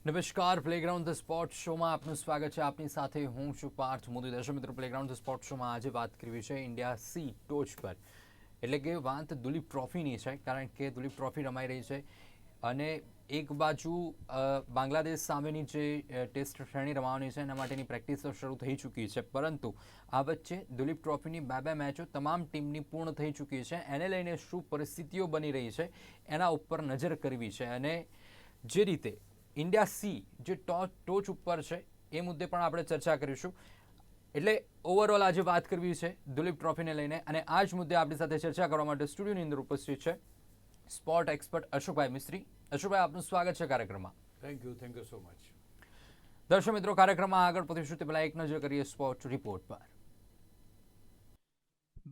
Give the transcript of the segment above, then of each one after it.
નમસ્કાર playground the sport શોમાં આપનું સ્વાગત છે. આપની સાથે હું છું પાર્થ મોદી. દર્શક મિત્રો પ્લેગ્રાઉન્ડ ધ સ્પોર્ટ શોમાં આજે વાત કરવી છે ઇન્ડિયા સી ટોચ પર. એટલે કે વાત દુલીપ ટ્રોફીની છે, કારણ કે દુલીપ ટ્રોફી રમાઈ રહી છે. અને એક બાજુ બાંગ્લાદેશ સામેની જે ટેસ્ટ શ્રેણી રમાવાની છે, એના માટેની પ્રેક્ટિસ શરૂ થઈ ચૂકી છે. પરંતુ આ વચ્ચે દુલીપ ટ્રોફીની બે બે મેચો તમામ ટીમની પૂર્ણ થઈ ચૂકી છે. એને લઈને શું પરિસ્થિતિઓ બની રહી છે, એના ઉપર નજર કરવી છે. અને જે રીતે ઇન્ડિયા સી જે ટોચ ટોચ ઉપર છે એ મુદ્દે પણ આપણે ચર્ચા કરીશું. એટલે ઓવરઓલ આજે વાત કરવી છે દુલીપ ટ્રોફીને લઈને અને આ જ મુદ્દે આપણી સાથે ચર્ચા કરવા માટે સ્ટુડિયોની અંદર ઉપસ્થિત છે સ્પોર્ટ એક્સપર્ટ અશોકભાઈ મિસ્ત્રી. અશોકભાઈ આપનું સ્વાગત છે કાર્યક્રમમાં. Thank you thank you so much દર્શક મિત્રો કાર્યક્રમમાં આગળ પહોંચીશું તે પહેલાં એક નજર કરીએ સ્પોર્ટ રિપોર્ટ પર.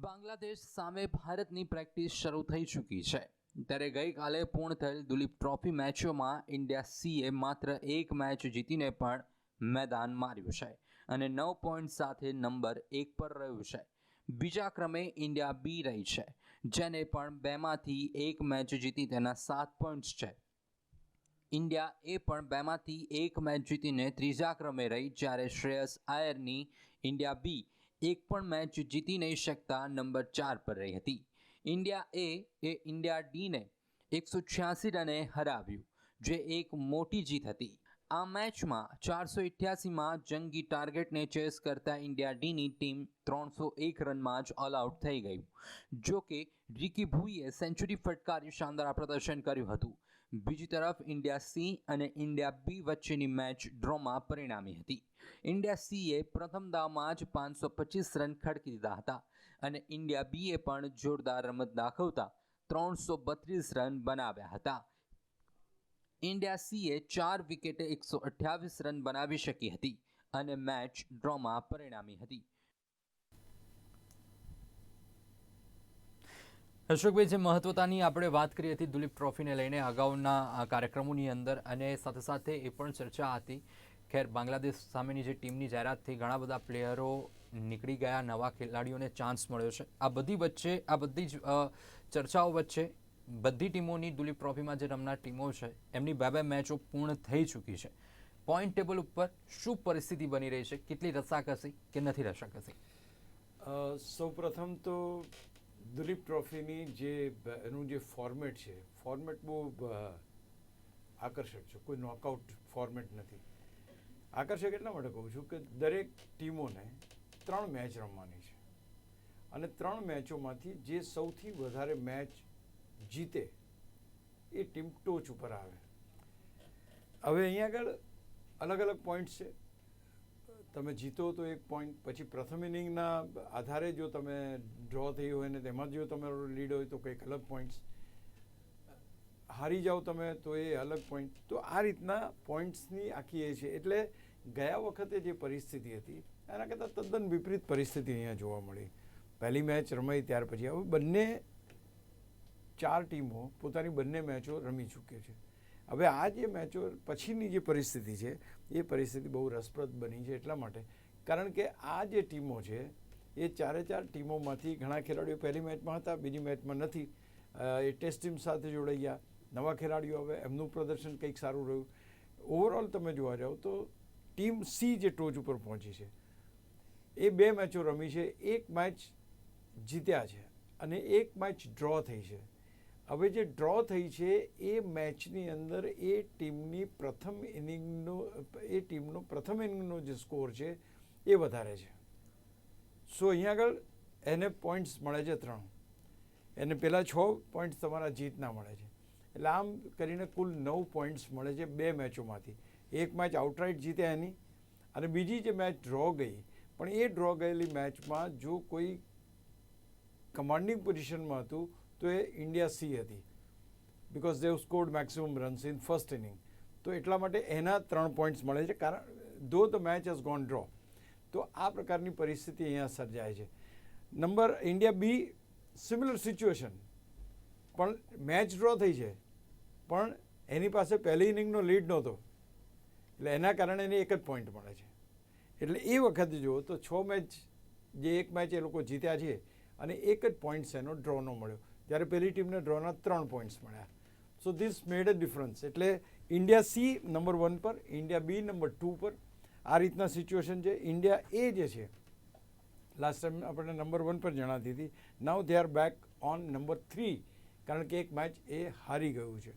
બાંગ્લાદેશ સામે ભારતની પ્રેક્ટિસ શરૂ થઈ ચૂકી છે. ત્યારે ગઈકાલે પૂર્ણ થયેલ દુલીપ ટ્રોફી મેચોમાં ઇન્ડિયા સીએ માત્ર એક મેચ જીતીને પણ મેદાન માર્યું છે અને નવ પોઈન્ટ સાથે નંબર એક પર રહ્યું છે. બીજા ક્રમે ઇન્ડિયા બી રહી છે, જેને પણ બેમાંથી એક મેચ જીતી તેના સાત પોઈન્ટ્સ છે. ઇન્ડિયા એ પણ બેમાંથી એક મેચ જીતીને ત્રીજા ક્રમે રહી, જ્યારે શ્રેયસ આયરની ઇન્ડિયા બી એક પણ મેચ જીતી નહીં શકતા નંબર ચાર પર રહી હતી. ઇન્ડિયા એ એ ઇન્ડિયા ડીને એકસો છ્યાસી રને હરાવ્યું, જે એક મોટી જીત હતી. આ મેચમાં ચારસો ઇઠ્યાસીમાં જંગી ટાર્ગેટને ચેસ કરતા ઇન્ડિયા ડીની ટીમ ત્રણસો એક રનમાં જ ઓલ આઉટ થઈ ગયું. જો કે રિકી ભુઈએ સેન્ચુરી ફટકારી શાનદાર પ્રદર્શન કર્યું હતું. બીજી તરફ ઇન્ડિયા સી અને ઇન્ડિયા બી વચ્ચેની મેચ ડ્રોમાં પરિણામી હતી. ઇન્ડિયા સીએ પ્રથમ દાવમાં જ પાંચસો પચીસ રન ખડકી દીધા હતા અને ઇન્ડિયા બીએ પણ જોરદાર રમત દાખવતા ત્રણસો બત્રીસ રન બનાવ્યા હતા. ઇન્ડિયા સીએ ચાર વિકેટે એકસો અઠ્યાવીસ રન બનાવી શકી હતી અને મેચ ડ્રોમાં પરિણામી હતી. અશોકભાઈ જે મહત્વતાની આપણે વાત કરી હતી દુલીપ ટ્રોફીને લઈને અગાઉના કાર્યક્રમોની અંદર અને સાથે સાથે એ પણ ચર્ચા હતી. ખેર, બાંગ્લાદેશ સામેની જે ટીમની જાહેરાતથી ઘણા બધા પ્લેયરો નીકળી ગયા, નવા ખેલાડીઓને ચાન્સ મળ્યો છે. આ બધી વચ્ચે, આ બધી જ ચર્ચાઓ વચ્ચે બધી ટીમોની દુલીપ ટ્રોફીમાં જે રમનાર ટીમો છે, એમની બે બે મેચો પૂર્ણ થઈ ચૂકી છે. પોઈન્ટ ટેબલ ઉપર શું પરિસ્થિતિ બની રહી છે? કેટલી રસાકસી કે નથી રસાકસી? સૌ પ્રથમ તો દુલીપ ટ્રોફીની જે એનું જે ફોર્મેટ છે ફોર્મેટ બહુ આકર્ષક છે. કોઈ નોકઆઉટ ફોર્મેટ નથી. આકર્ષક એટલા માટે કહું છું કે દરેક ટીમોને ત્રણ મેચ રમવાની છે. અને ત્રણ મેચોમાંથી જે સૌથી વધારે મેચ જીતે, એ ટીમ ટોચ ઉપર આવે. હવે અહીંયા આગળ અલગ અલગ પોઈન્ટ છે. તમે જીતો તો એક પોઈન્ટ પછી પ્રથમ ઇનિંગના આધારે જો તમે ડ્રો થઈ હોય ને તેમાં જો તમારો લીડ હોય તો કંઈક અલગ પોઈન્ટ્સ હારી જાઓ તમે તો એ અલગ પોઈન્ટ તો આ રીતના પોઈન્ટ્સની આખી એ છે. એટલે ગયા વખતે જે પરિસ્થિતિ હતી, એના કરતાં તદ્દન વિપરીત પરિસ્થિતિ અહીંયા જોવા મળી. પહેલી મેચ રમાઈ ત્યાર પછી. હવે બંને ચાર ટીમો પોતાની બંને મેચો રમી ચૂકે છે. હવે આ જે મેચો પછીની જે પરિસ્થિતિ છે, એ પરિસ્થિતિ બહુ રસપ્રદ બની છે એટલા માટે. કારણ કે આ જે ટીમો છે, એ ચારે ચાર ટીમોમાંથી ઘણા ખેલાડીઓ પહેલી મેચમાં હતા, બીજી મેચમાં નથી. એ ટેસ્ટ ટીમ સાથે જોડાઈ ગયા. નવા ખેલાડીઓ હવે એમનું પ્રદર્શન કંઈક સારું રહ્યું. ઓવરઓલ તમે જોવા જાઓ તો ટીમ સી જે ટોચ ઉપર પહોંચી છે, એ બે મેચો રમી છે. એક મેચ જીત્યા છે અને એક મેચ ડ્રો થઈ છે. હવે જે ડ્રો થઈ છે, એ મેચની અંદર એ ટીમની પ્રથમ ઇનિંગનો એ ટીમનો પ્રથમ ઇનિંગનો જે સ્કોર છે, એ વધારે છે. સો અહીંયા આગળ એને પોઈન્ટ્સ મળે છે ત્રણ. એને પહેલાં છ પોઈન્ટ્સ તમારા જીતના મળે છે. એટલે આમ કરીને કુલ નવ પોઈન્ટ્સ મળે છે બે મેચોમાંથી એક મેચ આઉટરાઇટ જીતે એની, અને બીજી જે મેચ ડ્રો ગઈ, પણ એ ડ્રો ગયેલી મેચમાં જો કોઈ કમાન્ડિંગ પોઝિશનમાં હતું તો એ ઇન્ડિયા સી હતી. Because they scored maximum runs in first inning તો એટલા માટે એના ત્રણ પોઈન્ટ્સ મળે છે. કારણ though the match has gone draw તો આ પ્રકારની પરિસ્થિતિ અહીંયા સર્જાય છે. Number India B similar situation પણ મેચ ડ્રો થઈ છે. પણ એની પાસે પહેલી ઇનિંગનો લીડ નહોતો. એટલે એના કારણે એને એક જ પોઈન્ટ મળે છે. એટલે એ વખતે જુઓ તો છ મેચ જે એક મેચ એ લોકો જીત્યા છે, અને એક જ પોઈન્ટ્સ એનો ડ્રોનો મળ્યો. જ્યારે પેલી ટીમને ડ્રોના ત્રણ પોઈન્ટ્સ મળ્યા. So this made a difference એટલે ઇન્ડિયા સી નંબર વન પર, ઇન્ડિયા બી નંબર ટુ પર. આ રીતના સિચ્યુએશન છે. ઇન્ડિયા એ જે છે લાસ્ટ ટાઈમ આપણે નંબર વન પર જણાતી હતી. Now they are back on number three, કારણ કે એક મેચ એ હારી ગયું છે.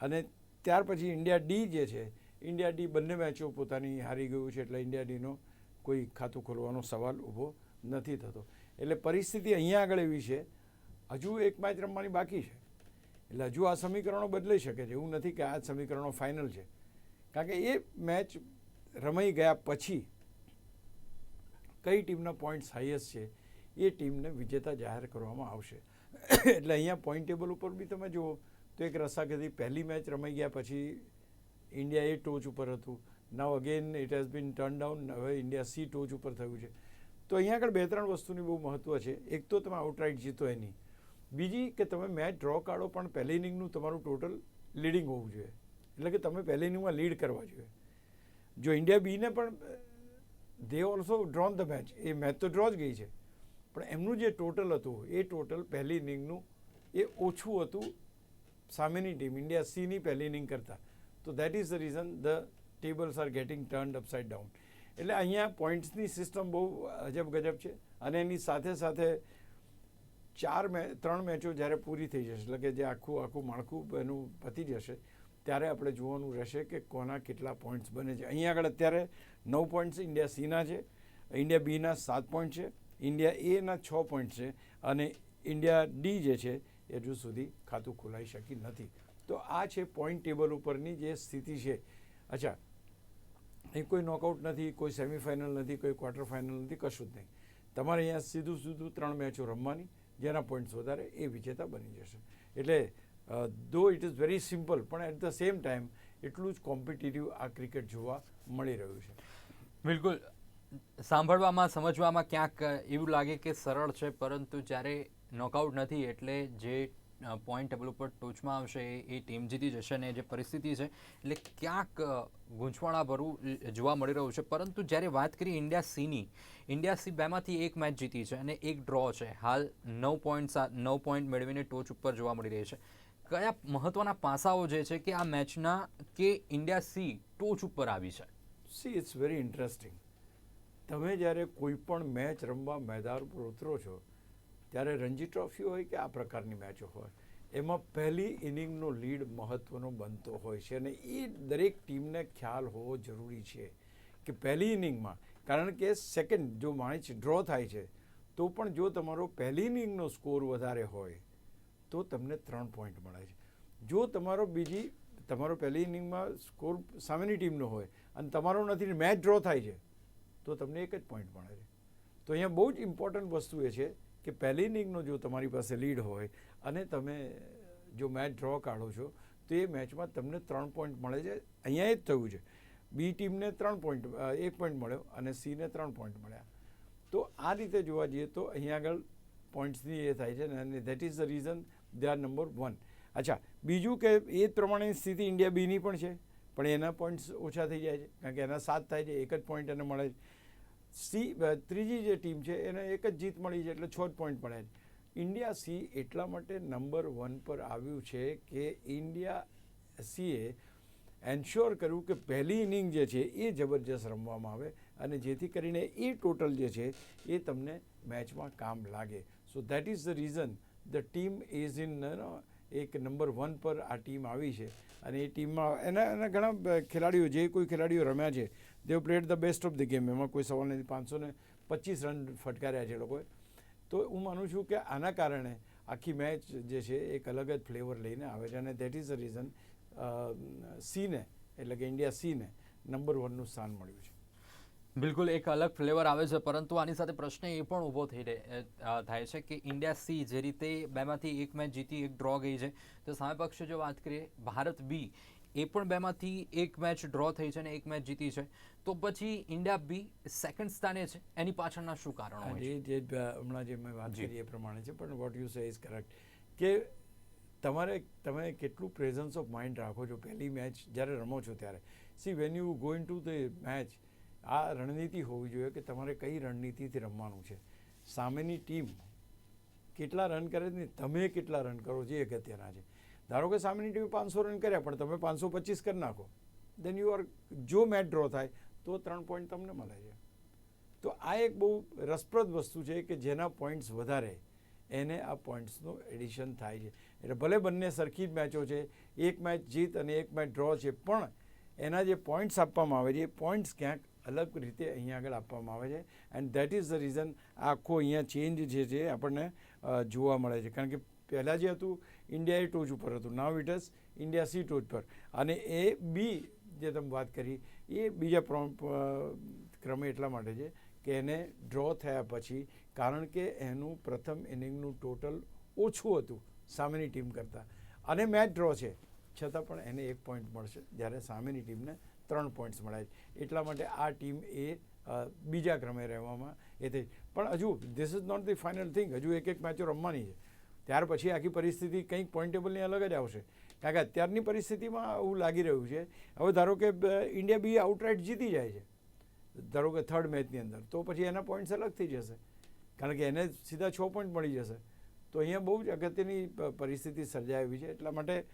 અને ત્યાર પછી ઇન્ડિયા ડી જે છે, ઇન્ડિયા ડી બંને મેચો પોતાની હારી ગયું છે, એટલે ઇન્ડિયા ડીનો કોઈ ખાતું ખોલવાનો સવાલ ઊભો નથી થતો. એટલે પરિસ્થિતિ અહીંયા આગળ એવી છે હજુ એક મેચ રમવાની બાકી છે. એટલે હજુ આ સમીકરણો બદલાઈ શકે છે. એવું નથી કે આ સમીકરણો ફાઇનલ છે. કારણ કે એ મેચ રમાઈ ગયા પછી કઈ ટીમના પોઈન્ટ્સ હાઈએસ્ટ છે એ ટીમને વિજેતા જાહેર કરવામાં આવશે. એટલે અહીંયા પોઈન્ટ ટેબલ ઉપર બી તમે જુઓ તો એક રસાકથી પહેલી મેચ રમાઈ ગયા પછી ઇન્ડિયા એ ટોચ ઉપર હતું. Now again it has been turn down હવે ઇન્ડિયા સી ટોચ ઉપર થયું છે. તો અહીંયા આગળ બે ત્રણ વસ્તુની બહુ મહત્ત્વ છે. એક તો તમે આઉટરાઇટ જીતો એની. બીજી કે તમે મેચ ડ્રો કાઢો પણ પહેલી ઇનિંગનું તમારું ટોટલ લીડિંગ હોવું જોઈએ. એટલે કે તમે પહેલી ઇનિંગમાં લીડ કરવા જોઈએ. જો ઇન્ડિયા બીને પણ they also drawn the match A match તો ડ્રો જ ગઈ છે. પણ એમનું જે ટોટલ હતું, એ ટોટલ પહેલી ઇનિંગનું એ ઓછું હતું સામેની ટીમ. ઇન્ડિયા સીની પહેલી ઇનિંગ કરતાં. તો that is the reason the tables are getting turned upside down એટલે અહીંયા પોઈન્ટ્સની સિસ્ટમ બહુ અજબ ગજબ છે. અને એની સાથે સાથે ચાર મે, ત્રણ મેચો જ્યારે પૂરી થઈ જશે, એટલે કે જે આખું આખું માળખું એનું પતી જશે, ત્યારે આપણે જોવાનું રહેશે કે કોના કેટલા પોઈન્ટ્સ બને છે. અહીંયા આગળ અત્યારે નવ પોઈન્ટ્સ ઇન્ડિયા સીના છે, ઇન્ડિયા બીના સાત પોઈન્ટ છે, ઇન્ડિયા એના છ પોઈન્ટ છે અને ઇન્ડિયા ડી જે છે, એ હજુ સુધી ખાતું ખોલાઈ શકી નથી. તો આ છે પોઈન્ટ ટેબલ ઉપરની જે સ્થિતિ છે. અચ્છા એ કોઈ નોકઆઉટ નથી, કોઈ સેમિફાઇનલ નથી, કોઈ ક્વાર્ટર ફાઇનલ નથી, કશું જ નહીં. તમારે અહીંયા સીધું સીધું ત્રણ મેચો રમવાની જેના પોઈન્ટ્સ વધારે, એ વિજેતા બની જશે. એટલે though it is very simple પણ એટ ધ સેમ ટાઈમ એટલું જ કોમ્પિટિટિવ આ ક્રિકેટ જોવા મળી રહ્યું છે. બિલકુલ. સાંભળવામાં, સમજવામાં ક્યાંક એવું લાગે કે સરળ છે, પરંતુ જ્યારે નોકઆઉટ નથી, એટલે જે પોઈન્ટ ટેબલ ઉપર ટોચમાં આવશે, એ ટીમ જીતી જશે અને જે પરિસ્થિતિ છે, એટલે ક્યાંક ગૂંચવાણાભરું જોવા મળી રહ્યું છે. પરંતુ જ્યારે વાત કરીએ ઇન્ડિયા સીની ઇન્ડિયા સી બેમાંથી એક મેચ જીતી છે અને એક ડ્રો છે. હાલ નવ પોઈન્ટ સાત, નવ પોઈન્ટ મેળવીને ટોચ ઉપર જોવા મળી રહી છે. કયા મહત્વના પાસાઓ જે છે કે આ મેચના કે ઇન્ડિયા સી ટોચ ઉપર આવી છે? સી ઇટ્સ વેરી ઇન્ટરેસ્ટિંગ તમે જ્યારે કોઈ પણ મેચ રમવા મેદાન પર ઉતરો છો ત્યારે રણજી ટ્રોફી હોય કે આ પ્રકારની મેચો હોય, એમાં પહેલી ઇનિંગનો લીડ મહત્ત્વનો બનતો હોય છે અને એ દરેક ટીમને ખ્યાલ હોવો જરૂરી છે કે પહેલી ઇનિંગમાં, કારણ કે સેકન્ડ જો મેચ ડ્રો થાય છે, તો પણ જો તમારો પહેલી ઇનિંગનો સ્કોર વધારે હોય, તો તમને ત્રણ પોઈન્ટ મળે છે. જો તમારો બીજી, તમારો પહેલી ઇનિંગમાં સ્કોર સામેની ટીમનો હોય અને તમારો નથી, મેચ ડ્રો થાય છે, તો તમને એક જ પોઈન્ટ મળે છે. તો અહીંયા બહુ જ ઇમ્પોર્ટન્ટ વસ્તુ એ છે કે પહેલી ઇનિંગનો જો તમારી પાસે લીડ હોય અને તમે જો મેચ ડ્રો કાઢો છો, તો એ મેચમાં તમને ત્રણ પોઈન્ટ મળે છે. અહીંયા જ થયું છે. બી ટીમને ત્રણ પોઈન્ટ એક પોઈન્ટ મળ્યો અને સીને ત્રણ પોઈન્ટ મળ્યા. તો આ રીતે જોવા જઈએ તો અહીંયા આગળ પોઈન્ટ્સની એ થાય છે અને that is the reason they are number one અચ્છા, બીજું કે એ પ્રમાણેની પ્રમાણે સ્થિતિ ઇન્ડિયા બીની પણ છે, પણ એના પોઈન્ટ્સ ઓછા થઈ જાય છે, કારણ કે એના સાત થાય છે, એક જ પોઈન્ટ એને મળે છે. સી ત્રીજી જે ટીમ છે, એને એક જ જીત મળી છે, એટલે છ જ પોઈન્ટ મળ્યા છે. ઇન્ડિયા સી એટલા માટે નંબર વન પર આવ્યું છે કે ઇન્ડિયા સીએ એન્શ્યોર કર્યું કે પહેલી ઇનિંગ જે છે, એ જબરજસ્ત રમવામાં આવે અને જેથી કરીને એ ટોટલ જે છે, એ તમને મેચમાં કામ લાગે. So that is the reason the team is in એક નંબર વન પર આ ટીમ આવી છે. અને એ ટીમમાં એના એના ઘણા ખેલાડીઓ, જે કોઈ ખેલાડીઓ રમ્યા છે they played the best of the game એમાં કોઈ સવાલ નથી. પાંચસો ને પચીસ રન ફટકાર્યા છે લોકોએ. તો હું માનું છું કે આના કારણે આખી મેચ જે છે, એક અલગ જ ફ્લેવર લઈને આવે છે. અને દેટ ઇઝ અ રીઝન સીને, એટલે કે ઇન્ડિયા સીને નંબર વનનું સ્થાન મળ્યું છે. બિલકુલ, એક અલગ ફ્લેવર આવે છે. પરંતુ આની સાથે પ્રશ્ન એ પણ ઊભો થઈ રહે થાય છે કે ઇન્ડિયા સી જે રીતે બેમાંથી એક મેચ જીતી, એક ડ્રો ગઈ છે. તો સામે પક્ષે જો વાત કરીએ, ભારત બી એ પણ બેમાંથી એક મેચ ડ્રો થઈ છે અને એક મેચ જીતી છે. તો પછી ઇન્ડિયા બી સેકન્ડ સ્થાને છે. એની પાછળના શું કારણો હોય એ જે હમણાં જે મેં વાત. કરી એ પ્રમાણે છે પણ what you say is correct કે તમારે તમે કેટલું પ્રેઝન્સ ઓફ માઇન્ડ રાખો છો? પહેલી મેચ જ્યારે રમો છો ત્યારે. See when you go in to the match આ રણનીતિ હોવી જોઈએ કે તમારે કઈ રણનીતિથી રમવાનું છે. સામેની ટીમ કેટલા રન કરે છે ને તમે કેટલા રન કરો જે અગત્યના છે. ધારો કે સામેની ટીમે પાંચસો રન કર્યા પણ તમે પાંચસો પચીસ કરી નાખો. દેન યુ આર જો મેચ ડ્રો થાય તો ત્રણ પોઈન્ટ તમને મળે છે. તો આ એક બહુ રસપ્રદ વસ્તુ છે કે જેના પોઈન્ટ્સ વધારે, એને આ પોઈન્ટ્સનું એડિશન થાય છે. એટલે ભલે બંને સરખી જ મેચો છે, એક મેચ જીત અને એક મેચ ડ્રો છે, પણ એના જે પોઈન્ટ્સ આપવામાં આવે છે, એ પોઈન્ટ્સ ક્યાંક અલગ રીતે અહીંયા આગળ આપવામાં આવે છે. And that is the reason આખો અહીંયા ચેન્જ જે છે આપણને જોવા મળે છે. કારણ કે પહેલાં જે હતું ઇન્ડિયા એ ટોચ ઉપર હતું. Now it is India C ટોચ પર. અને એ બી જે તમે વાત કરી એ બીજા ક્રમે એટલા માટે છે કે એને ડ્રો થયા પછી, કારણ કે એનું પ્રથમ ઇનિંગનું ટોટલ ઓછું હતું સામેની ટીમ કરતાં. અને મેચ ડ્રો છે. છતાં પણ એને એક પોઈન્ટ મળશે જ્યારે સામેની ટીમને ત્રણ પોઈન્ટ્સ મળ્યા છે. એટલા માટે આ ટીમ એ બીજા ક્રમે રહેવામાં એ થઈ. પણ હજુ this is not the final thing હજુ એક એક મેચો રમવાની છે. ત્યાર પછી આખી પરિસ્થિતિ કંઈક પોઈન્ટેબલની અલગ જ આવશે. કારણ કે અત્યારની પરિસ્થિતિમાં એવું લાગી રહ્યું છે. હવે ધારો કે ઇન્ડિયા બી આઉટરાઇટ જીતી જાય છે. ધારો કે થર્ડ મેચની અંદર. તો પછી એના પોઈન્ટ્સ અલગ થઈ જશે. કારણ કે એને સીધા છ પોઈન્ટ મળી જશે. તો અહીંયા બહુ જ અગત્યની પરિસ્થિતિ સર્જાઈ એવી છે. એટલા માટે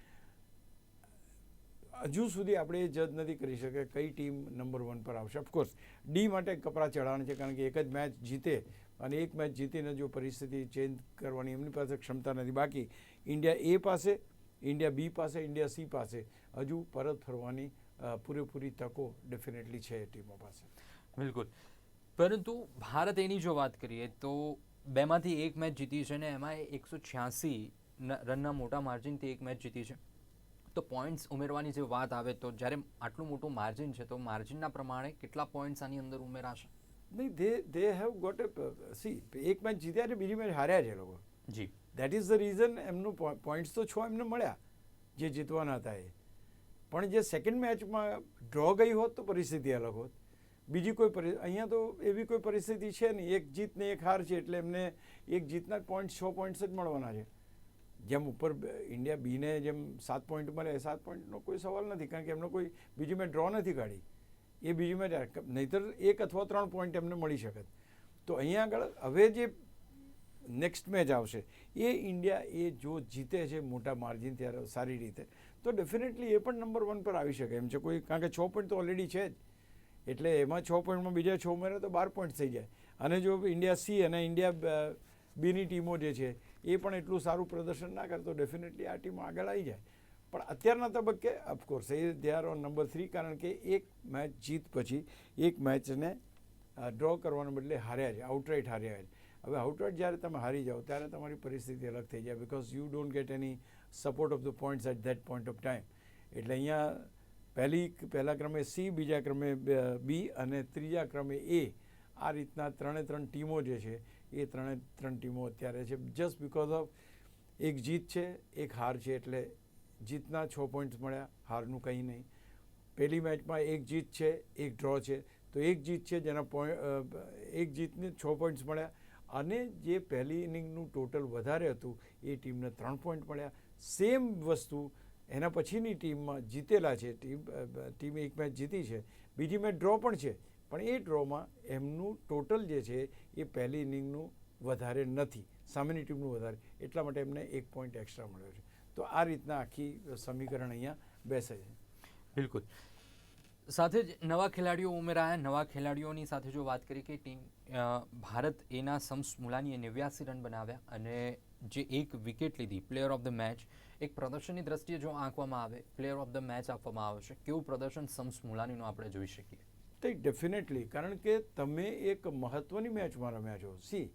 હજુ સુધી આપણે એ જજ નથી કરી શકે કઈ ટીમ નંબર વન પર આવશે. ઓફકોર્સ ડી માટે કપરા ચઢાણ છે કારણ કે એક જ મેચ જીતે અને એક મેચ જીતીને જો પરિસ્થિતિ ચેન્જ કરવાની એમની પાસે ક્ષમતા નથી. બાકી ઇન્ડિયા એ પાસે ઇન્ડિયા બી પાસે ઇન્ડિયા સી પાસે. હજુ પરત ફરવાની પૂરેપૂરી તકો ડેફિનેટલી છે એ ટીમો પાસે. બિલકુલ. પરંતુ ભારત એની જો વાત કરીએ તો બેમાંથી એક મેચ જીતી છે ને એમાં એકસો છ્યાસી રનના મોટા માર્જિનથી એક મેચ જીતી છે. તો પોઈન્ટ્સ ઉમેરવાની જે વાત આવે તો જ્યારે આટલું મોટું માર્જિન છે તો માર્જિનના પ્રમાણે કેટલા પોઈન્ટ્સ આની અંદર ઉમેરાશે? નહીં they they have got see એક મેચ જીત્યા છે બીજી મેચ હાર્યા છે લોકો. જી. દેટ ઇઝ ધ રીઝન એમનું પોઈન્ટ્સ તો છ એમને મળ્યા, જે જીતવાના હતા એ. પણ જે સેકન્ડ મેચમાં ડ્રો ગઈ હોત તો પરિસ્થિતિ અલગ હોત. બીજી કોઈ અહીંયા તો એવી કોઈ પરિસ્થિતિ છે નહીં. એક જીત ને એક હાર છે એટલે એમને એક જીતના પોઈન્ટ છ પોઈન્ટ્સ જ મળવાના છે. જેમ ઉપર ઇન્ડિયા બીને જેમ સાત પોઈન્ટ મળે સાત પોઈન્ટનો કોઈ સવાલ નથી, કારણ કે એમનો કોઈ, બીજી મેં ડ્રો નથી કાઢી. એ બીજી મેચ, નહીતર એક અથવા ત્રણ પોઈન્ટ એમને મળી શકત તો અહીંયા આગળ હવે જે નેક્સ્ટ મેચ આવશે. એ ઇન્ડિયા એ જો જીતે છે મોટા માર્જિન ત્યારે સારી રીતે, તો ડેફિનેટલી એ પણ નંબર વન પર આવી શકે. એમ છે કોઈ, કારણ કે છ પોઈન્ટ તો ઓલરેડી છે જ. એટલે એમાં છ પોઈન્ટમાં બીજા છ ઉમેરે તો બાર પોઈન્ટ થઈ જાય. અને જો ઇન્ડિયા સી અને ઇન્ડિયા બીની ટીમો જે છે, એ પણ એટલું સારું પ્રદર્શન ના કરે તો ડેફિનેટલી આ ટીમ આગળ આવી જાય. પણ અત્યારના તબક્કે of course A they are on number three કારણ કે એક મેચ જીત પછી એક મેચને ડ્રો કરવાને બદલે હાર્યા છે આઉટરાઇટ હાર્યા છે. હવે આઉટરાઇટ જ્યારે તમે હારી જાઓ, ત્યારે તમારી પરિસ્થિતિ અલગ થઈ જાય because you don't get any support of the points at that point of time એટલે અહીંયા પહેલી પહેલા ક્રમે સી બીજા ક્રમે બી અને ત્રીજા ક્રમે એ આ રીતના ત્રણે ત્રણ ટીમો જે છે, એ ત્રણે ત્રણ ટીમો અત્યારે છે જસ્ટ બિકોઝ ઓફ એક જીત છે, એક હાર છે, એટલે જીતના છ પોઈન્ટ્સ મળ્યા, હારનું કંઈ નહીં. પહેલી મેચમાં એક જીત છે, એક ડ્રો છે. તો એક જીત છે, જેના પોઈન્ટ એક જીતને છ પોઈન્ટ્સ મળ્યા. અને જે પહેલી ઇનિંગનું ટોટલ વધારે હતું, એ ટીમને ત્રણ પોઈન્ટ મળ્યા. સેમ વસ્તુ એના પછીની ટીમમાં જીતેલા છે, ટીમ ટીમે એક મેચ જીતી છે, બીજી મેચ ડ્રો પણ છે, પણ એ ડ્રોમાં એમનું ટોટલ જે છે એ પહેલી ઇનિંગનું વધારે નથી, સામેની ટીમનું વધારે, એટલા માટે એમને એક પોઈન્ટ એક્સ્ટ્રા મળ્યો છે. તો આ રીતના આખી સમીકરણ અહીંયા બેસે છે. બિલકુલ. સાથે જ નવા ખેલાડીઓ ઉમેરાયા. નવા ખેલાડીઓની સાથે જો વાત કરી કે ટીમ ભારત એના સમસમૂલાની નેવ્યાસી રન બનાવ્યા અને જે એક વિકેટ લીધી, પ્લેયર ઓફ ધ મેચ, એક પ્રદર્શનની દ્રષ્ટિએ જો આંકવામાં આવે, પ્લેયર ઓફ ધ મેચ આપવામાં આવે છે, કેવું પ્રદર્શન સમસમૂલાનીનું આપણે જોઈ શકીએ? તે ડેફિનેટલી, કારણ કે તમે એક મહત્ત્વની મેચમાં રમ્યા છો. સી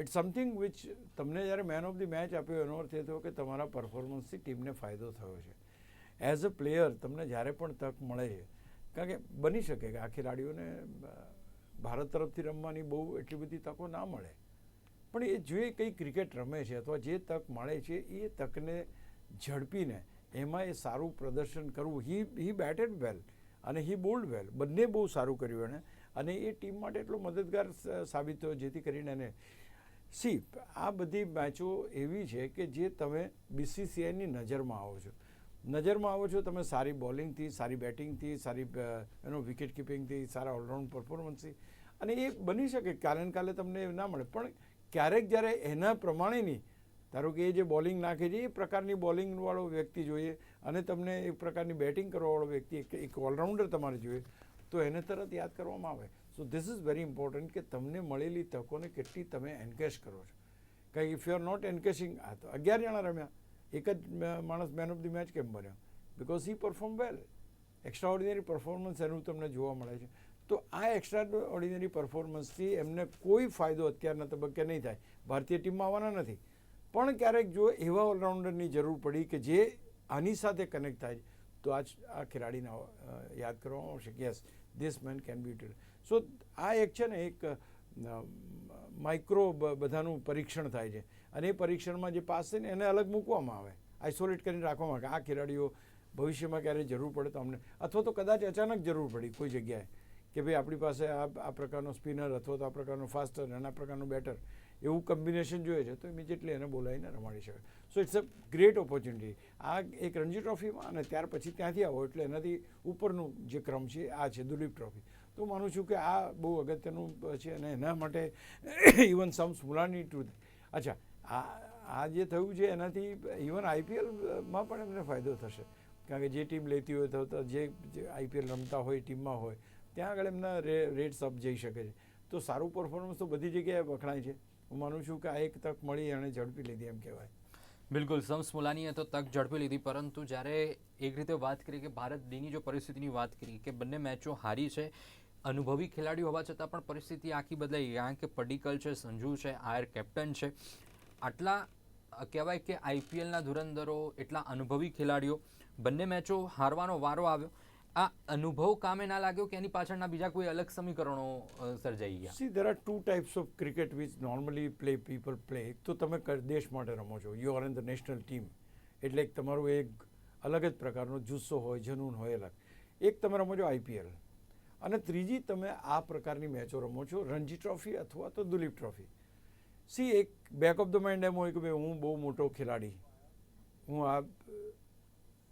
ઇટ સમથિંગ વિચ તમને જ્યારે મેન ઓફ ધી મેચ આપ્યો, એનો અર્થ એ થયો કે તમારા પરફોર્મન્સથી ટીમને ફાયદો થયો છે. એઝ અ પ્લેયર તમને જ્યારે પણ તક મળે કારણ કે બની શકે કે આ ખેલાડીઓને ભારત તરફથી રમવાની બહુ એટલી બધી તકો ના મળે. પણ એ જે કંઈ ક્રિકેટ રમે છે અથવા જે તક મળે છે, એ તકને ઝડપીને એમાં એ સારું પ્રદર્શન કરવું. હી હી બેટેડ વેલ અને હી બોલ્ડ વેલ બંને બહુ સારું કર્યું એણે. અને એ ટીમ માટે એટલો મદદગાર સાબિત થયો જેથી કરીને એને સી, આ બધી મેચો એવી છે કે જે તમે બીસીસીઆઈની નજરમાં આવો છો. નજરમાં આવો છો, તમે સારી બોલિંગથી, સારી બેટિંગથી, સારી એનો વિકેટ કીપિંગથી, સારા ઓલરાઉન્ડ પરફોર્મન્સથી. અને એ બની શકે ને કાલે તમને ના મળે. પણ ક્યારેક જ્યારે એના પ્રમાણેની, ધારો કે એ જે બોલિંગ નાખે છે, એ પ્રકારની બોલિંગવાળો વ્યક્તિ જોઈએ, અને તમને એ પ્રકારની બેટિંગ કરવાવાળો વ્યક્તિ, એક ઓલરાઉન્ડર તમારે જોઈએ, તો એને તરત યાદ કરવામાં આવે. So this is very important કે તમને મળેલી તકોને કેટલી તમે એન્કેશ કરો છો. કંઈ if you are not encashing આ તો અગિયાર જણા રમ્યા. એક જ માણસ મેન ઓફ ધી મેચ કેમ બન્યો? Because he perform well extraordinary performance એનું તમને જોવા મળે છે. તો આ એક્સ્ટ્રા ઓર્ડિનરી પરફોર્મન્સથી એમને કોઈ ફાયદો અત્યારના તબક્કે નહીં થાય. ભારતીય ટીમમાં આવવાના નથી. પણ ક્યારેક જો એવા ઓલરાઉન્ડરની જરૂર પડી કે જે આની સાથે કનેક્ટ થાય તો આજ આ ખેલાડીને યાદ કરવામાં આવશે yes this man can be utile so આ એક છે ને એક માઇક્રો બધાનું પરીક્ષણ થાય છે. અને એ પરીક્ષણમાં જે પાસ થઈને એને અલગ મૂકવામાં આવે. આઇસોલેટ કરીને રાખવામાં આવે કે આ ખેલાડીઓ ભવિષ્યમાં ક્યારેય જરૂર પડે તો અમને. અથવા તો કદાચ અચાનક જરૂર પડી કોઈ જગ્યાએ કે ભાઈ આપણી પાસે આ આ પ્રકારનો સ્પિનર અથવા તો આ પ્રકારનો ફાસ્ટર અને આ પ્રકારનું બેટર એવું કોમ્બિનેશન જોઈએ છે, તો ઇમિડિયેટલી એને બોલાવીને રમાડી શકે so it's a great opportunity આ એક રણજી ટ્રોફીમાં અને ત્યાર પછી ત્યાંથી આવો એટલે એનાથી ઉપરનું જે ક્રમ છે આ છે, દુલીપ ટ્રોફી. તો માનું છું કે આ બહુ અગત્યનું છે અને એના માટે ઇવન સમ સ્મુલાની ટુ અચ્છા આ આ જે થયું છે એનાથી ઇવન આઈપીએલમાં પણ એમને ફાયદો થશે. કારણ કે જે ટીમ લેતી હોય તો જે આઈપીએલ રમતા હોય, ટીમમાં હોય, ત્યાં આગળ એમના રે રેટ્સ અપ જઈ શકે છે. તો સારું પરફોર્મન્સ તો બધી જગ્યાએ વખણાય છે. હું માનું છું કે આ એક તક મળી એણે ઝડપી લીધી એમ કહેવાય. બિલકુલ, શમ્સ મુલાનીએ તો તક ઝડપી લીધી, પરંતુ જ્યારે એક રીતે વાત કરી કે ભારત ડીની જો પરિસ્થિતિની વાત કરી કે બંને મેચો હારી છે, અનુભવી ખેલાડીઓ હોવા છતાં પણ પરિસ્થિતિ આખી બદલાઈ કારણ કે પડીકલ છે, સંજુ છે આયર કેપ્ટન છે. આટલા કહેવાય કે આઈપીએલના ધુરંધરો, એટલા અનુભવી ખેલાડીઓ, બંને મેચો હારવાનો વારો આવ્યો. આ અનુભવ કામે ના લાગ્યો કે એની પાછળના બીજા કોઈ અલગ સમીકરણો સર્જાઈ ગયા? See there are two types of cricket which normally play people play એક તો તમે દેશ માટે રમો છો. You are in the national team એટલે એક તમારું એક અલગ જ પ્રકારનો જુસ્સો હોય, જનૂન હોય અલગ. એક તમે રમો છો આઈપીએલ અને ત્રીજી તમે આ પ્રકારની મેચો રમો છો, રણજી ટ્રોફી અથવા તો દુલીપ ટ્રોફી. સી એક બેક ઓફ ધ માઇન્ડ એમ હોય કે ભાઈ હું બહુ મોટો ખેલાડી. હું આ,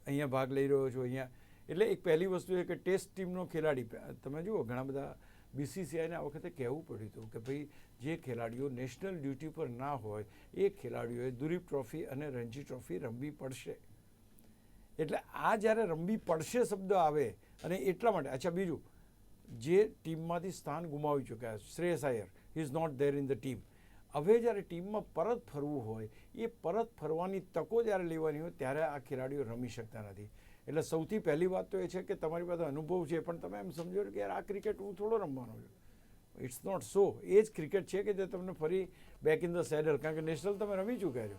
અહીંયા ભાગ લઈ રહ્યો છું, અહીંયા. એટલે એક પહેલી વસ્તુ એ કે ટેસ્ટ ટીમનો ખેલાડી, તમે જુઓ, ઘણા બધા બીસીસીઆઈને આ વખતે કહેવું પડ્યું હતું કે ભાઈ, જે ખેલાડીઓ નેશનલ ડ્યુટી પર ના હોય, એ ખેલાડીઓએ દુરીપ ટ્રોફી અને રણજી ટ્રોફી રમવી પડશે. એટલે આ જ્યારે રમવી પડશે શબ્દ આવે, અને એટલા માટે, અચ્છા, બીજું, જે ટીમમાંથી સ્થાન ગુમાવી ચૂક્યા, Shreyas Iyer is not there in the team હવે જ્યારે ટીમમાં પરત ફરવું હોય, એ પરત ફરવાની તકો જ્યારે લેવાની હોય, ત્યારે આ ખેલાડીઓ રમી શકતા નથી. એટલે સૌથી પહેલી વાત તો એ છે કે તમારી પાસે અનુભવ છે, પણ તમે એમ સમજો કે યાર આ ક્રિકેટ હું થોડો રમવાનો છું. ઇટ્સ નોટ સો એ જ ક્રિકેટ છે કે જે તમને ફરી બેક ઇન ધ સેડલ કારણ કે નેશનલ તમે રમી ચૂક્યા છો.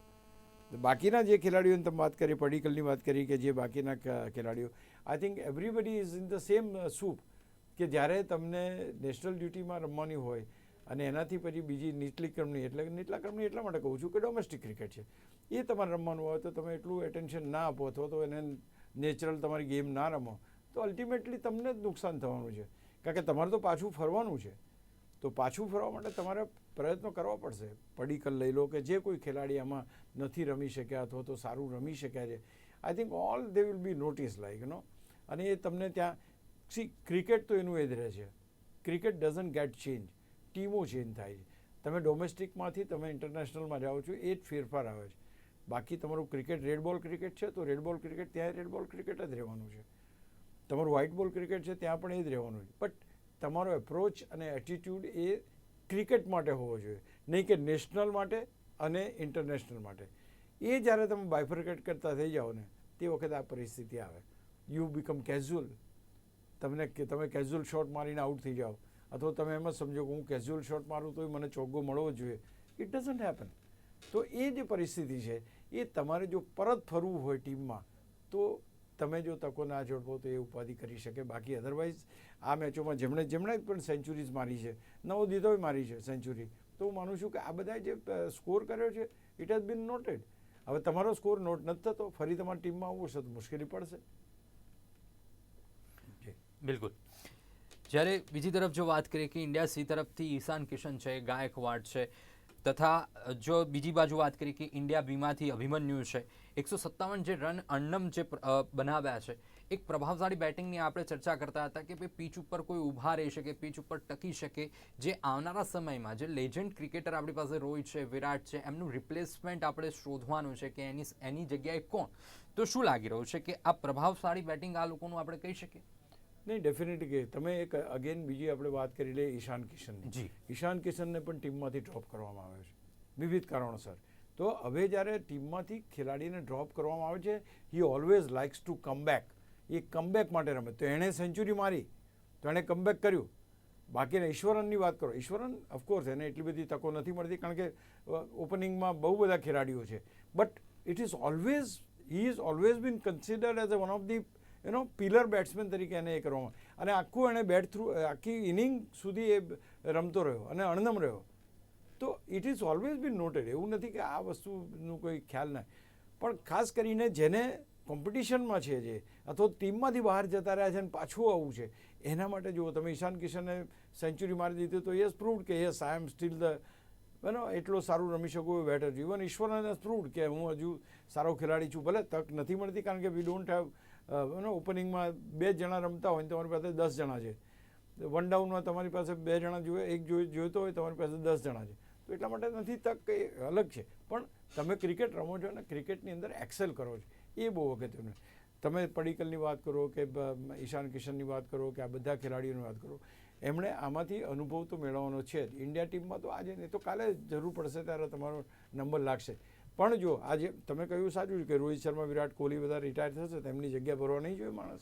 બાકીના જે ખેલાડીઓની તમે વાત કરી, પડીકલની વાત કરી કે જે બાકીના ખેલાડીઓ I think everybody is in the same soup કે જ્યારે તમને નેશનલ ડ્યુટીમાં રમવાની હોય અને એનાથી પછી બીજી નીચલી ક્રમની એટલે નીચલા ક્રમની એટલા માટે કહું છું કે ડોમેસ્ટિક ક્રિકેટ છે. એ તમારે રમવાનું હોય તો તમે એટલું એટેન્શન ના આપો અથવા તો એને નેચરલ તમારી ગેમ ના રમો, તો અલ્ટિમેટલી તમને જ નુકસાન થવાનું છે. કારણ કે તમારે તો પાછું ફરવાનું છે. તો પાછું ફરવા માટે તમારે પ્રયત્નો કરવા પડશે. પડીકલ લઈ લો કે જે કોઈ ખેલાડી આમાં નથી રમી શક્યા અથવા તો સારું રમી શક્યા છે. I think all they will be notice like no અને એ તમને ત્યાં સી ક્રિકેટ તો એનું એ જ રહે છે. ક્રિકેટ ડઝન્ટ ગેટ ચેન્જ ટીમો ચેન્જ થાય છે. તમે ડોમેસ્ટિકમાંથી તમે ઇન્ટરનેશનલમાં જાઓ છો, એ જ ફેરફાર આવે છે. બાકી તમારું ક્રિકેટ રેડ બોલ ક્રિકેટ છે, તો રેડ બોલ ક્રિકેટ ત્યાં રેડ બોલ ક્રિકેટ જ રહેવાનું છે. તમારું વ્હાઇટ બોલ ક્રિકેટ છે, ત્યાં પણ એ જ રહેવાનું છે. બટ તમારો એપ્રોચ અને એટીટ્યૂડ એ ક્રિકેટ માટે હોવો જોઈએ. નહીં કે નેશનલ માટે અને ઇન્ટરનેશનલ માટે. એ જ્યારે તમે બાયફર્કેટ કરતા થઈ જાઓ ને, તે વખતે આ પરિસ્થિતિ આવે. યુ બીકમ કેઝ્યુઅલ તમને તમે કેઝ્યુઅલ શોટ મારીને આઉટ થઈ જાઓ. અથવા તમે એમ જ સમજો કે હું કેઝ્યુઅલ શોટ મારું તો મને ચોગ્ગો મળવો જોઈએ. ઇટ ડઝન્ટ હેપન તો એ જે પરિસ્થિતિ છે, એ તમારે જો પરત ફરવું હોય ટીમમાં, તો તમે જો તકો ના જોડવો તો એ ઉપાધિ કરી શકે. બાકી અધરવાઇઝ આ મેચોમાં જેમણે જેમણે પણ સેન્ચુરીઝ મારી છે, નવોદિતોએ મારી છે સેન્ચુરી તો હું માનું છું કે આ બધા જે સ્કોર કર્યો છે ઇટ હેઝ બીન નોટેડ હવે તમારો સ્કોર નોટ નથી થતો, ફરી તમારી ટીમમાં આવવું છે તો મુશ્કેલી પડશે. બિલકુલ. જ્યારે બીજી તરફ જો વાત કરીએ કે ઇન્ડિયા સી તરફથી ઈશાન કિશન છે ગાયકવાડ છે, તથા જો બીજી બાજુ વાત કરીએ કે ઇન્ડિયા બીમાંથી અભિમન્યુ છે, એકસો સત્તાવન જે રન અન્નમ જે બનાવ્યા છે, એક પ્રભાવશાળી બેટિંગની આપણે ચર્ચા કરતા હતા કે ભાઈ પીચ ઉપર કોઈ ઊભા રહી શકે, પીચ ઉપર ટકી શકે, જે આવનારા સમયમાં જે લેજન્ડ ક્રિકેટર આપણી પાસે રોહિત છે, વિરાટ છે, એમનું રિપ્લેસમેન્ટ આપણે શોધવાનું છે કે એની એની જગ્યાએ કોણ? તો શું લાગી રહ્યું છે કે આ પ્રભાવશાળી બેટિંગ આ લોકોનું આપણે કહી શકીએ? નહીં ડેફિનેટલી કે તમે એક અગેન બીજી આપણે વાત કરી લઈએ ઈશાન કિશનની. જી. ઈશાન કિશનને પણ ટીમમાંથી ડ્રોપ કરવામાં આવ્યો છે. વિવિધ કારણોસર. તો હવે જ્યારે ટીમમાંથી ખેલાડીને ડ્રોપ કરવામાં આવે છે he always likes to come back A comeback માટે રમે. તો એણે સેન્ચુરી મારી. તો એણે કમબેક કર્યું. બાકીના ઈશ્વરનની વાત કરો. ઈશ્વરન ઓફકોર્સ એને એટલી બધી તકો નથી મળતી કારણ કે ઓપનિંગમાં બહુ બધા ખેલાડીઓ છે. But it is always he is always been considered as a one of the you know pillar batsman તરીકે એને એ કરવામાં અને આખું એણે બેટ થ્રુ આખી ઇનિંગ સુધી એ રમતો રહ્યો અને અણનમ રહ્યો. તો it is always been noted એવું નથી કે આ વસ્તુનું કોઈ ખ્યાલ ના પણ ખાસ કરીને જેને કોમ્પિટિશનમાં છે જે, અથવા ટીમમાંથી બહાર જતા રહ્યા છે અને પાછું આવવું છે, એના માટે જુઓ તમે ઈશાન કિશને સેન્ચુરી મારી દીધી તો યસ પ્રૂવડ કે yes I am still the બનો એટલો સારું રમી શકું એ બેટર ઇવન ઈશ્વરને પ્રૂવડ કે હું હજુ સારો ખેલાડી છું. ભલે તક નથી મળતી કારણ કે વી ડોન્ટ હેવ ઓપનિંગમાં બે જણા રમતા હોય ને તમારી પાસે દસ જણા છે. વન ડાઉનમાં તમારી પાસે બે જણા જોઈએ એક જોઈ જોઈતો હોય તમારી પાસે દસ જણા છે. તો એટલા માટે નથી તક કંઈ અલગ છે. પણ તમે ક્રિકેટ રમો છો અને ક્રિકેટની અંદર એક્સેલ કરો છો. એ બહુ અગત્યનું. તમે પડીકલની વાત કરો કે ઈશાન કિશનની વાત કરો કે આ બધા ખેલાડીઓની વાત કરો, એમણે આમાંથી અનુભવ તો મેળવવાનો છે જ. ઇન્ડિયા ટીમમાં તો આજે નહીં, તો કાલે જરૂર પડશે ત્યારે તમારો નંબર લાગશે. પણ જો આજે તમે કહ્યું સાચું છે કે રોહિત શર્મા, વિરાટ કોહલી બધા રિટાયર થશે, તેમની જગ્યા ભરવા નહીં જોઈએ માણસ.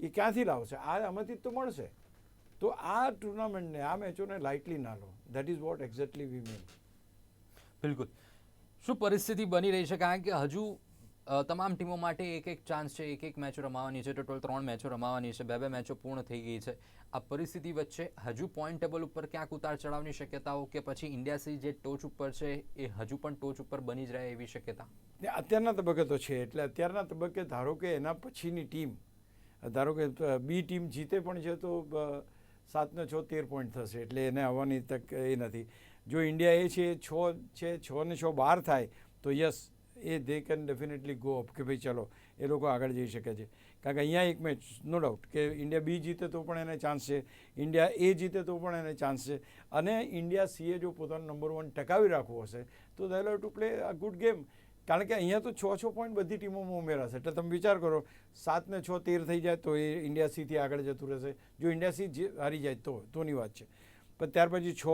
એ ક્યાંથી લાવશે? આ આમાંથી તો મળશે. તો આ ટુર્નામેન્ટને આ મેચોને લાઇટલી ના લો. That is what exactly we mean બિલકુલ. શું પરિસ્થિતિ બની રહી છે? કારણ કે હજુ તમામ ટીમો માટે એક એક ચાન્સ છે, એક એક મેચો રમાવાની છે ટોટલ ત્રણ મેચો રમાવાની છે, બે બે મેચો પૂર્ણ થઈ ગઈ છે. આ પરિસ્થિતિ વચ્ચે હજુ પોઈન્ટ ટેબલ ઉપર ક્યાંક ઉતાર ચડાવની શક્યતાઓ કે પછી ઇન્ડિયા સી જે ટોચ ઉપર છે, એ હજુ પણ ટોચ ઉપર બની જ રહે એવી શક્યતા? અત્યારના તબક્કે તો છે, એટલે અત્યારના તબક્કે ધારો કે એના પછીની ટીમ, ધારો કે બી ટીમ જીતે પણ છે તો સાતને છ, તેર પોઈન્ટ થશે, એટલે એને આવવાની તક એ નથી. જો ઇન્ડિયા એ છે, છ છે, છ ને છ બાર થાય, તો yes A they can definitely go up કે ભાઈ ચલો, એ લોકો આગળ જઈ શકે છે. કારણ કે અહીંયા એક મેચ નો ડાઉટ કે ઇન્ડિયા બી જીતે તો પણ એને ચાન્સ છે. ઇન્ડિયા એ જીતે તો પણ એને ચાન્સ છે. અને ઇન્ડિયા સીએ જો પોતાનો નંબર વન ટકાવી રાખવો હશે, તો they'll to play a good game કારણ કે અહીંયા તો છ છ પોઈન્ટ બધી ટીમોમાં ઉમેરાશે એટલે તમે વિચાર કરો, સાત ને છ તેર થઈ જાય તો એ ઇન્ડિયા સીથી આગળ જતું રહેશે. જો ઇન્ડિયા સી હારી જાય તો તોની વાત છે. પણ ત્યાર પછી છ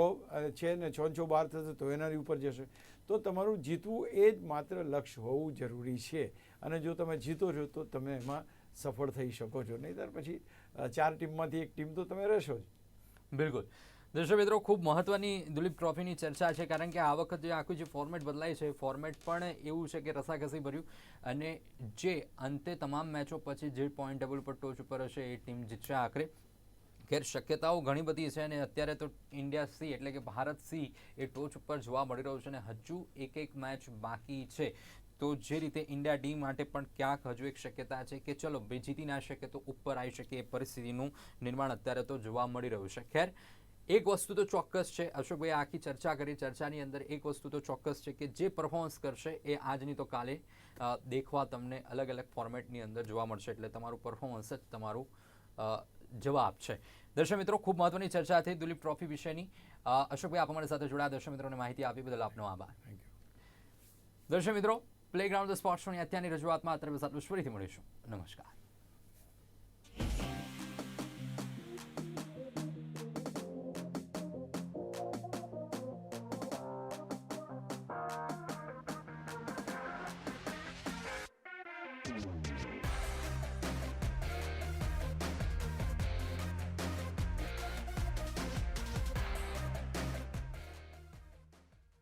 છે ને છ છ બાર થશે તો એનાની ઉપર જશે. તો તમારું જીતવું એ જ માત્ર લક્ષ્ય હોવું જરૂરી છે. અને જો તમે જીતો છો તો તમે એમાં સફળ થઈ શકો છો. નહીંતર પછી ચાર ટીમમાંથી એક ટીમ તો તમે રહેશો જ. બિલકુલ. દર્શક મિત્રો, ખૂબ મહત્વની દુલીપ ટ્રોફીની ચર્ચા છે કારણ કે આ વખત જે આખું જે ફોર્મેટ બદલાય છે ફોર્મેટ પણ એવું છે કે રસાકસી ભર્યું અને જે અંતે તમામ મેચો પછી જે પોઈન્ટ ટેબલ પર ટોચ ઉપર હશે એ ટીમ જીતશે આખરે. ખેર શક્યતાઓ ઘણી બધી છે અને અત્યારે તો ઇન્ડિયા સી એટલે કે ભારત સી એ ટોચ ઉપર જોવા મળી રહ્યું છે અને હજુ એક એક મેચ બાકી છે. તો જે રીતે ઇન્ડિયા ડી માટે પણ ક્યાંક હજુ એક શક્યતા છે કે ચલો, બે જીતી ના શકે તો ઉપર આવી શકે એ પરિસ્થિતિનું નિર્માણ અત્યારે તો જોવા મળી રહ્યું છે. ખેર, એક વસ્તુ તો ચોક્કસ છે. અશોકભાઈ આખી ચર્ચા કરી. ચર્ચાની અંદર એક વસ્તુ તો ચોક્કસ છે કે જે પરફોર્મન્સ કરશે એ આજની તો કાલે દેખવા તમને અલગ અલગ ફોર્મેટની અંદર જોવા મળશે. એટલે તમારું પરફોર્મન્સ જ તમારું જવાબ છે. દર્શક મિત્રો ખૂબ મહત્વની ચર્ચા થઈ દુલીપ ટ્રોફી વિશેની. અશોકભાઈ આપ અમારી સાથે જોડાયા. દર્શક મિત્રોને માહિતી આપી બદલ આપનો આભાર. દર્શક મિત્રો પ્લેગ્રાઉન્ડ સ્પોર્ટ્સ શોની અત્યારની રજૂઆતમાં અત્યારે બસ આટલું ફરીથી મળીશું. નમસ્કાર.